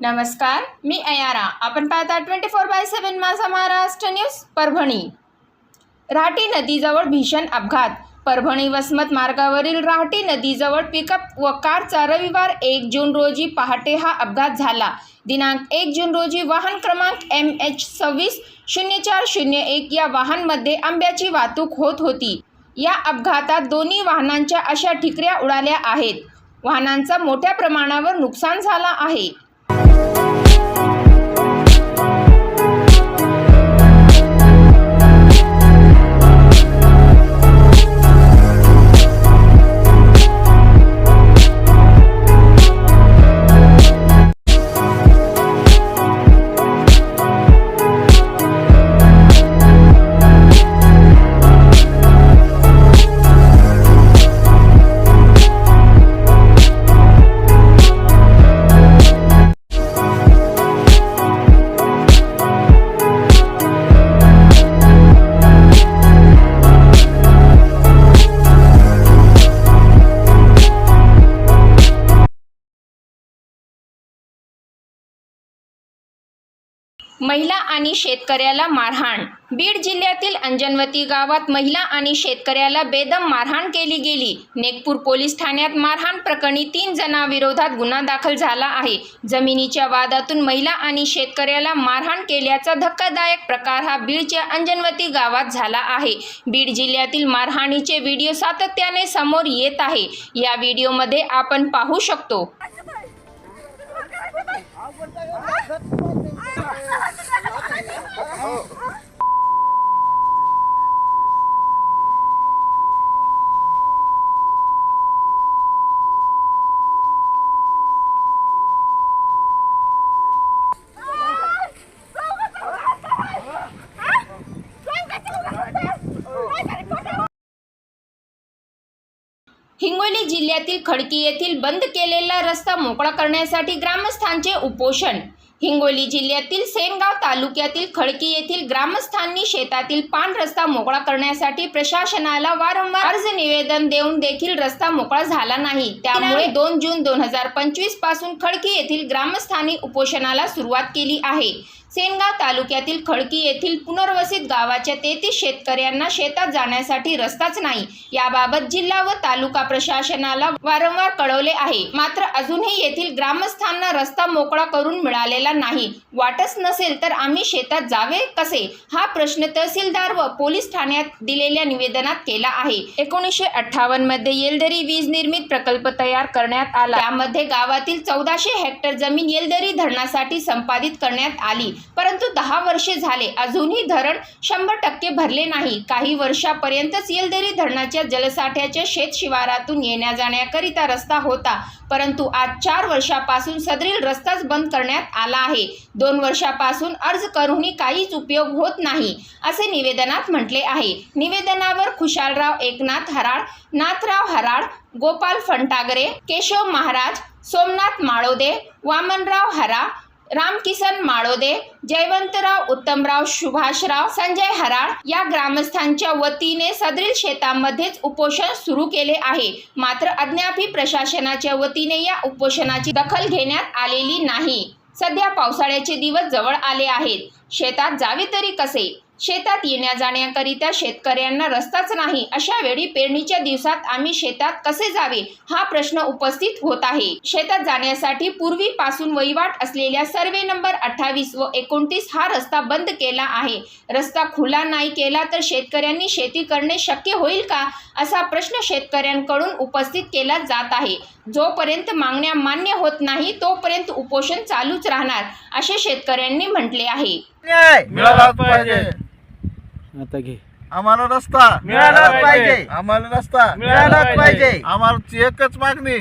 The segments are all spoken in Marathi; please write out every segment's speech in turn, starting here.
नमस्कार मी अयारा. आपण पाहता ट्वेंटी फोर बाय सेवन माझा महाराष्ट्र न्यूज परभणी. राहटी नदीजवळ भीषण अपघात. परभणी वसमत मार्गावरील राहटी नदीजवळ पिकअप व कारचा रविवार एक जून रोजी पहाटे हा अपघात झाला. दिनांक एक जून रोजी वाहन क्रमांक एम एच सव्वीस शून्य चार शून्य एक या वाहनमध्ये आंब्याची वाहतूक होत होती. या अपघातात दोन्ही वाहनांच्या अशा ठिकऱ्या उडाल्या आहेत. वाहनांचा मोठ्या प्रमाणावर नुकसान झाला आहे. Bye. महिला आणि शेतकऱ्याला मारहाण. बीड जिल्ह्यातील अंजनवती गावात महिला आणि शेतकऱ्याला बेदम मारहाण केली गेली. नेकपूर पोलीस ठाण्यात मारहाण प्रकरणी तीन जणांविरोधात गुन्हा दाखल झाला आहे. जमिनीच्या वादातून महिला आणि शेतकऱ्याला मारहाण केल्याचा धक्कादायक प्रकार हा बीडच्या अंजनवती गावात झाला आहे. बीड जिल्ह्यातील मारहाणीचे व्हिडिओ सातत्याने समोर येत आहे. या व्हिडिओमध्ये आपण पाहू शकतो. हिंगोली जिल्ह्यातील खडकी येथील बंद केलेला रस्ता मोकळा करण्यासाठी ग्रामस्थांचे उपोषण हिंगोली जिल्ह्यातील सेनगाव तालुक्यातील खडकी येथील ग्रामस्थांनी शेतातील पान रस्ता मोकळा करण्यासाठी प्रशासनाला वारंवार अर्ज निवेदन देऊन देखील रस्ता मोकळा झाला नाही. त्यामुळे दोन जून दोन हजार पंचवीसपासून खडकी येथील ग्रामस्थांनी उपोषणाला सुरुवात केली आहे. सेनगाव तालुक्यातील खडकी येथील पुनर्वसित गावाच्या तेहतीस शेतकऱ्यांना शेतात जाण्यासाठी रस्ताच नाही. याबाबत जिल्हा व तालुका प्रशासनाला वारंवार कळवले आहे. मात्र अजूनही येथील ग्रामस्थांना रस्ता मोकळा करून मिळालेला नाही. वाटच नसेल तर आम्ही शेतात जावे कसे? हा प्रश्न तहसीलदार व पोलीस ठाण्यात दिलेल्या निवेदनात केला आहे. एकोणीसशे अठ्ठावन्नमध्ये येलदरी वीज निर्मित प्रकल्प तयार करण्यात आला. त्यामध्ये गावातील चौदाशे हेक्टर जमीन येलदरी धरणासाठी संपादित करण्यात आली. परंतु दहा वर्षे झाले. अजूनही धरण शंभर टक्के भरले नाही. काही वर्षापर्यंतच येलदरी धरणाच्या जलसाठ्याच्या शेत शिवारातून येण्या जाण्याकरिता रस्ता होता. परंतु आज चार वर्षापासून सदरील रस्ताच बंद करण्यात आला आहे. दोन वर्षापासून अर्ज करूनही काहीच उपयोग होत नाही असे निवेदनात म्हटले आहे. निवेदनावर खुशालराव एकनाथ हराळ नाथराव हराळ गोपाल फंटागरे केशव महाराज सोमनाथ माळोदे वामनराव हरा रामकिसन माळोदे जयवंतराव उत्तमराव सुभाषराव संजय हराळ या ग्रामस्थांच्या वतीने सदरील शेतामध्येच उपोषण सुरू केले आहे. मात्र अद्यापही प्रशासनाच्या वतीने या उपोषणाची दखल घेण्यात आलेली नाही. सध्या पावसाळ्याचे दिवस जवळ आले आहेत. शेतात जावे तरी कसे? शेतात येण्या जाण्याकरिता शेतकऱ्यांना रस्ताच नाही. अशा वेळी पेरणीच्या दिवसात आम्ही शेतात कसे जावे? हा प्रश्न उपस्थित होत आहे. शेतात जाण्यासाठी पूर्वीपासून वहिवाट असलेल्या सर्वे नंबर अठ्ठावीस व एकोणतीस हा रस्ता बंद केला आहे. रस्ता खुला नाही केला तर शेतकऱ्यांनी शेती करणे शक्य होईल का? असा प्रश्न शेतकऱ्यांकडून उपस्थित केला जात आहे. जोपर्यंत मागण्या मान्य होत नाही तोपर्यंत उपोषण चालूच राहणार असे शेतकऱ्यांनी म्हटले आहे. आता घे. आम्हाला रस्ता मिळाला पाहिजे. आम्हाला रस्ता मिळालाच पाहिजे. आम्हाला एकच मागणी.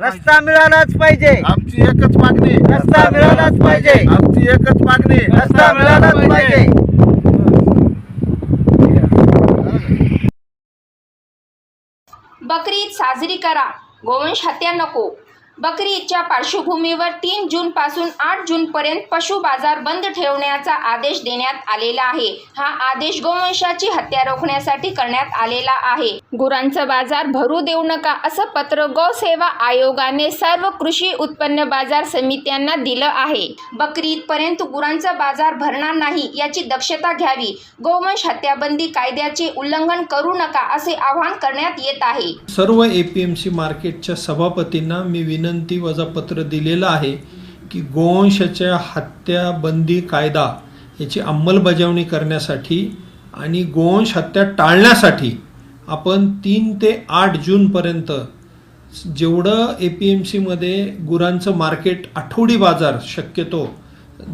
रस्ता मिळालाच पाहिजे. आमची एकच मागणी. रस्ता मिळालाच पाहिजे. आमची एकच मागणी. रस्ता मिळालाच पाहिजे. बकरी ईद साजरी करा. गोवंश हत्या नको. बकरी ईदच्या पार्श्वभूमीवर तीन जून पासून आठ जून पर्यंत पशु बाजार बंद ठेवण्याचा आदेश देण्यात आलेला आहे. हा आदेश गोवंशाची हत्या रोखण्यासाठी करण्यात आलेला आहे. गुरांचा बाजार भरू देऊ नका असं पत्र गोसेवा आयोगाने सर्व कृषी उत्पन्न बाजार समित्यांना दिलं आहे. बकरी ईदपर्यंत गुरांचा बाजार भरणार नाही याची दक्षता घ्यावी. गोवंश हत्याबंदी कायद्याचे उल्लंघन करू नका असे आवाहन करण्यात येत आहे. सर्व एपीएमसी मार्केटच्या सभापतींना मी विनंती वजा पत्र दिलेलं आहे की गोवंशाच्या हत्या बंदी कायदा याची अंमलबजावणी करण्यासाठी आणि गोवंश हत्या टाळण्यासाठी आपण तीन ते आठ जूनपर्यंत जेवढं ए पी एम सीमध्ये गुरांचं मार्केट आठवडी बाजार शक्यतो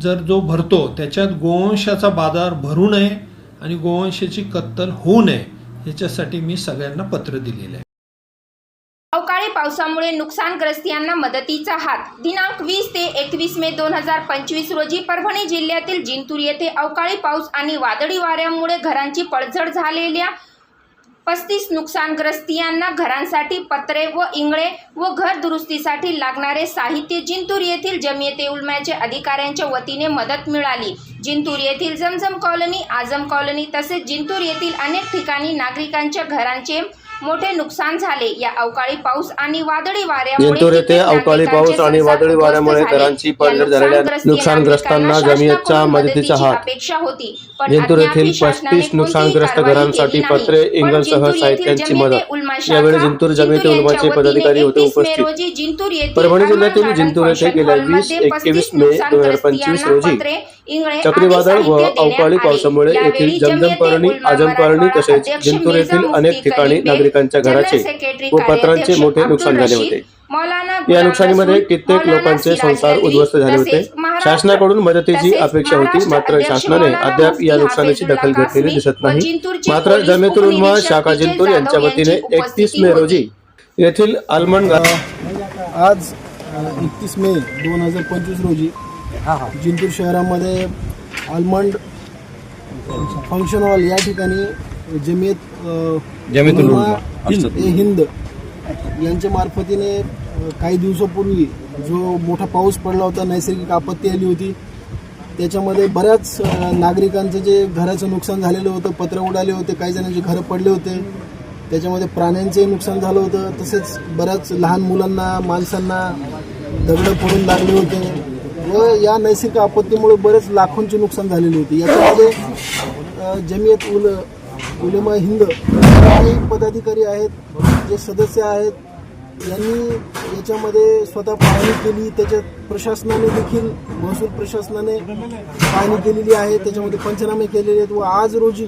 जर जो भरतो त्याच्यात गोवंशाचा बाजार भरू नये आणि गोवंशाची कत्तल होऊ नये याच्यासाठी मी सगळ्यांना पत्र दिलेलं आहे. अवकाळी पावसामुळे नुकसानग्रस्तांना मदतीचा हात. दिनांक वीस ते एकवीस मे दोन हजार पंचवीस रोजी परभणी जिल्ह्यातील जिंतूर येथे अवकाळी पाऊस आणि वादळी वाऱ्यामुळे घरांची पडझड झालेल्या पस्तीस नुकसानग्रस्तियांना घरांसाठी पत्रे व इंगळे व घर दुरुस्तीसाठी लागणारे साहित्य जिंतूर येथील जमियते उलम्याचे अधिकाऱ्यांच्या वतीने मदत मिळाली. जिंतूर येथील जमजम कॉलनी आजम कॉलनी तसेच जिंतूर येथील अनेक ठिकाणी नागरिकांच्या घरांचे मोठे नुकसान झाले या अवकाळी पाऊस आणि वादळी वाऱ्यामुळे जिंतूर येथे अवकाळी पाऊस आणि वादळी वाऱ्यामुळे. घरांची पडझड झालेल्या नुकसानग्रस्त नुकसानग्रस्तांना शासनाकडून मदतीचा हात. अपेक्षा होती पण जिंतूर येथील शासनाने 35 कोणतीही नुकसानग्रस्त घरांसाठी. पत्रे, इंगलसह जिंतूर येथील साहित्यांची मदत. यावेळी जिंतूर जिंतूर उलमाचे पदाधिकारी होते वतीने 31 मे उपस्थित. रोजी परभणी जिल्ह्यातील जिंतूर येथे गेल्या फंक्शन 20 हॉलमध्ये 21 मे 2025 रोजी पत्रे, इंगळे चक्रीवादळ व अवकाळी. पावसामुळे येथील जमजम जमियते कॉलनी उलमा आझम कॉलनी मराठवाडा तसेच जिंतूर येथील अनेक ठिकाणी नागरिकांच्या घराचे व पत्रांचे मोठे नुकसान झाले होते या नुकसानीमध्ये कित्येक लोकांचे संसार उद्ध्वस्त झाले होते शासनाकडून मदतीची अपेक्षा होती मात्र शासनाने अद्याप या नुकसानीची दखल घेतलेली दिसत नाही मात्र उलमा उपनिरीक्षक शाखा जिंतूर यांच्या वतीने एकतीस मे. रोजी येथील आलमंड आज एकतीस मे दोन हजार पंचवीस रोजी जिंतूर शहरामध्ये आलमंड फंक्शन हॉल या ठिकाणी जमियत जमियत ए हिंद यांच्या मार्फतीने काही दिवसापूर्वी जो मोठा पाऊस पडला होता नैसर्गिक आपत्ती आली होती त्याच्यामध्ये बऱ्याच नागरिकांचं जे घराचं नुकसान झालेलं होतं पत्र उडाले होते काही जणांचे घरं पडले होते त्याच्यामध्ये प्राण्यांचंही नुकसान झालं होतं तसेच बऱ्याच लहान मुलांना माणसांना दगडं पडून लागले होते. व या नैसर्गिक आपत्तीमुळे बरेच लाखोंचे नुकसान झालेले होते. याच्यामध्ये जमियत उल उलेमा हिंद काही पदाधिकारी आहेत जे सदस्य आहेत. यांनी याच्यामध्ये स्वतः पाहणी केली. त्याच्यात प्रशासनाने देखील महसूल प्रशासनाने पाहणी केलेली आहे. त्याच्यामध्ये पंचनामे केलेले आहेत. व आज रोजी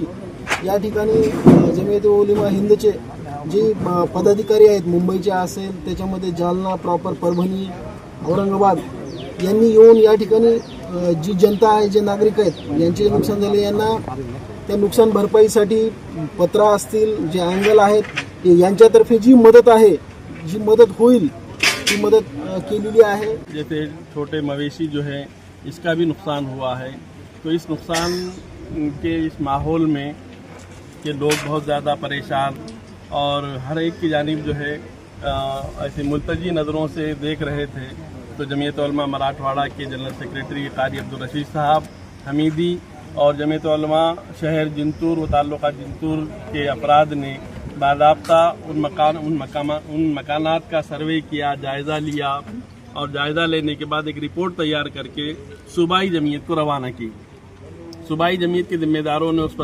या ठिकाणी जमियत उलेमा हिंदचे जे पदाधिकारी आहेत मुंबईचे असेल त्याच्यामध्ये जालना प्रॉपर परभणी औरंगाबाद यांनी येऊन या ठिकाणी अ, जी जनता आहे जे नागरिक आहेत यांचे नुकसान झाले. यांना त्या नुकसान भरपाईसाठी पत्र असतील जे अँगल आहेत ते यांच्यातर्फे जी मदत आहे जी मदत होईल ती मदत अ, केलेली आहे. जैसे छोटे मवेशी जो है इसका भी नुकसान हुआ है। तो इस नुकसान के इस माहौल में कि लोग बहुत ज़्यादा परेशान और हर एक की जानिब जो है अ, ऐसे मुलतजी नज़रों से देख रहे थे। तो जमीयत उलमा मराठवाड़ा के जनरल सेक्रेटरी कारी अब्दुल रशीद साहब हमीदी और जमीयत उलमा शहर जिंतूर व ताल्लुका जिंतूर के अफराद ने बाबा उन मकान उन मकामा उन मकानात का सर्वे किया जायज़ा लिया और जायज़ा लेने के बाद एक रिपोर्ट तैयार करके सूबाई जमीयत को रवाना की सूबाई जमीयत के जिम्मेदारों ने उस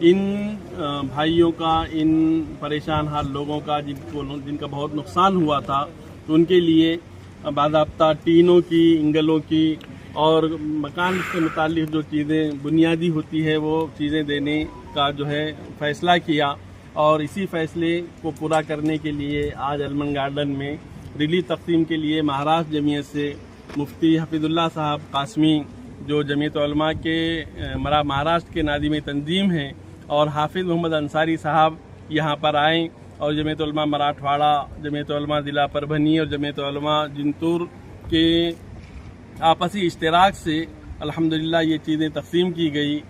पर गौर करके आपसी मुशावरत से इन अ, भाइयों का इन परेशान हाल लोगों का जिनको जिनका बहुत नुकसान हुआ था तो उनके लिए बाबा टीनों की इंगलों की और मकान से मुतालिक जो चीज़ें बुनियादी होती है वो चीज़ें देने का जो है फ़ैसला किया और इसी फैसले को पूरा करने के लिए आज अलमन गार्डन में रिलीफ तकसीम के लिए महाराष्ट्र जमीयत से मुफ्ती हफीजुल्लाह साहब कासमी जो जमीयत उलमा के अ, मरा महाराष्ट्र اور حافظ محمد انصاری صاحب یہاں پر آئیں اور جمعیت علماء مراٹھواڑہ، جمعیت علماء ضلع پربھنی اور جمعیت علماء جنتور کے آپسی اشتراک سے الحمدللہ یہ چیزیں تقسیم کی گئی۔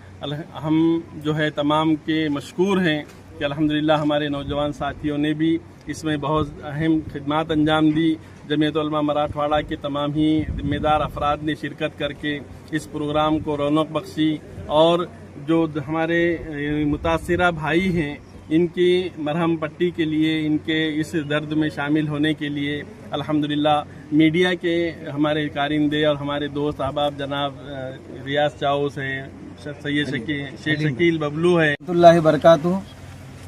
ہم جو ہے تمام کے مشکور ہیں کہ الحمدللہ ہمارے نوجوان ساتھیوں نے بھی اس میں بہت اہم خدمات انجام دی۔ جمعیت علماء مراٹھواڑہ کے تمام ہی ذمہ دار افراد نے شرکت کر کے اس پروگرام کو رونق بخشی اور جو ہمارے یعنی متاثرہ بھائی ہیں ان کی مرہم پٹی کے لیے ان کے اس درد میں شامل ہونے کے لیے الحمدللہ میڈیا کے ہمارے کارندے اور ہمارے دوست احباب جناب ریاض چاؤس ہیں سید شکیل شیخ شکیل ببلو ہے اللہ برکاتہ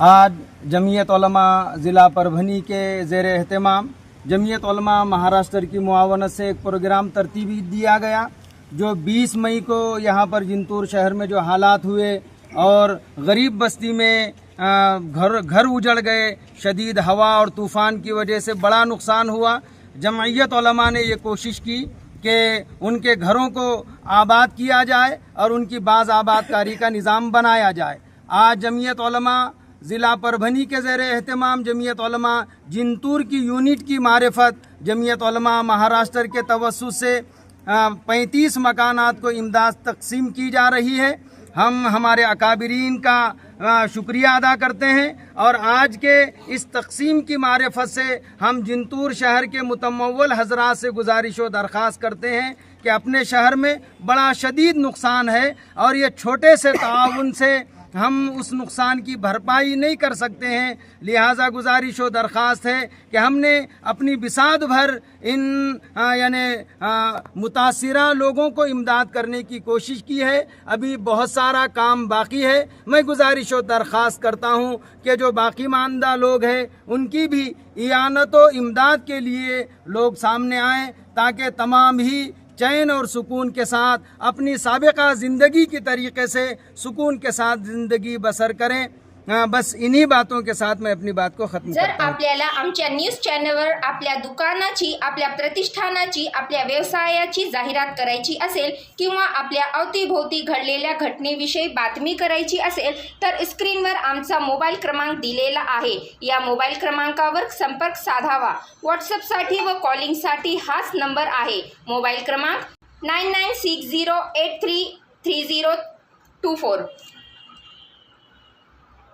آج جمعیت علماء ضلع پربھنی کے زیر اہتمام جمعیت علماء مہاراشٹر کی معاونت سے ایک پروگرام ترتیبی دیا گیا۔ गया जो 20 मई को यहाँ पर जिंतूर शहर में जो हालात हुए और गरीब बस्ती में अ, घर घर उजड़ गए शदीद हवा और तूफ़ान की वजह से बड़ा नुकसान हुआ जमयत उलमा ने ये कोशिश की कि उनके घरों को आबाद किया जाए और उनकी बाज़ आबादकारी का निज़ाम बनाया जाए आज जमीयत उलमा ज़िला परभनी के ज़ेर अहतमाम जमीयत उलमा जिंतूर की यूनिट की मारफत जमीयत उलमा महाराष्ट्र के तवसुस से पैंतीस मकानात को इमदाद तकसीम की जा रही है हम हमारे अकाबरीन का अ, शुक्रिया अदा करते हैं और आज के इस तकसीम की मारफत से हम जिंतूर शहर के मुतमल हजरात से गुजारिश व दरख्वास्त करते हैं कि अपने शहर में बड़ा शदीद नुकसान है और ये छोटे से ताउन से हम उस नुकसान की भरपाई नहीं कर सकते हैं लिहाजा गुजारिश व दरख्वास्त है कि हमने अपनी बिसात भर इन आ, यानी आ, मुतासरा लोगों को इमदाद करने की कोशिश की है अभी बहुत सारा काम बाकी है मैं गुजारिश व दरख्वास्त करता हूँ कि जो बाकी मानदा लोग हैं उनकी भी इयानत व इमदाद के लिए लोग सामने आएँ ताकि तमाम ही चैन और सुकून के साथ अपनी सबका ज़िंदगी के तरीके से सुकून के साथ ज़िंदगी बसर करें। बस इन्हीं बातों के साथ मैं अपनी बात को ख़त्म जर आपल्याला आमच्या न्यूज चॅनलवर आपल्या दुकानाची आपल्या प्रतिष्ठानाची आपल्या व्यवसायाची जाहिरात करायची असेल किंवा आपल्या अवतीभोवती घडलेल्या घटनेविषयी बातमी करायची असेल तर स्क्रीनवर आमचा मोबाईल क्रमांक दिलेला आहे. या मोबाईल क्रमांकावर संपर्क साधावा. व्हॉट्सअपसाठी व कॉलिंगसाठी हाच नंबर आहे. मोबाईल क्रमांक nine nine six zero eight three three zero two four.